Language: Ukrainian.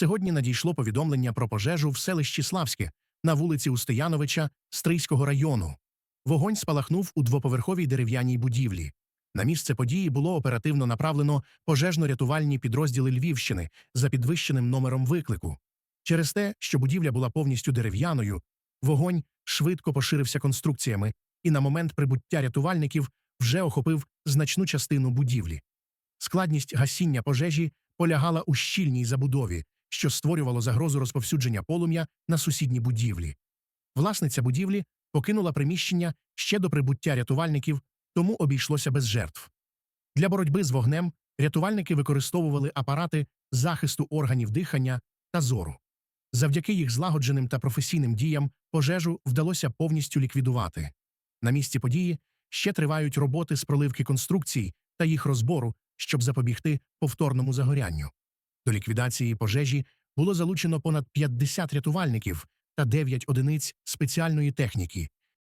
Сьогодні надійшло повідомлення про пожежу в селищі Славське на вулиці Устояновича Стрийського району. Вогонь спалахнув у двоповерховій дерев'яній будівлі. На місце події було оперативно направлено пожежно-рятувальні підрозділи Львівщини за підвищеним номером виклику. Через те, що будівля була повністю дерев'яною, вогонь швидко поширився конструкціями і на момент прибуття рятувальників вже охопив значну частину будівлі. Складність гасіння пожежі полягала у щільній забудові, що створювало загрозу розповсюдження полум'я на сусідні будівлі. Власниця будівлі покинула приміщення ще до прибуття рятувальників, тому обійшлося без жертв. Для боротьби з вогнем рятувальники використовували апарати захисту органів дихання та зору. Завдяки їх злагодженим та професійним діям пожежу вдалося повністю ліквідувати. На місці події ще тривають роботи з проливки конструкцій та їх розбору, щоб запобігти повторному загорянню. До ліквідації пожежі було залучено понад 50 рятувальників та 9 одиниць спеціальної техніки,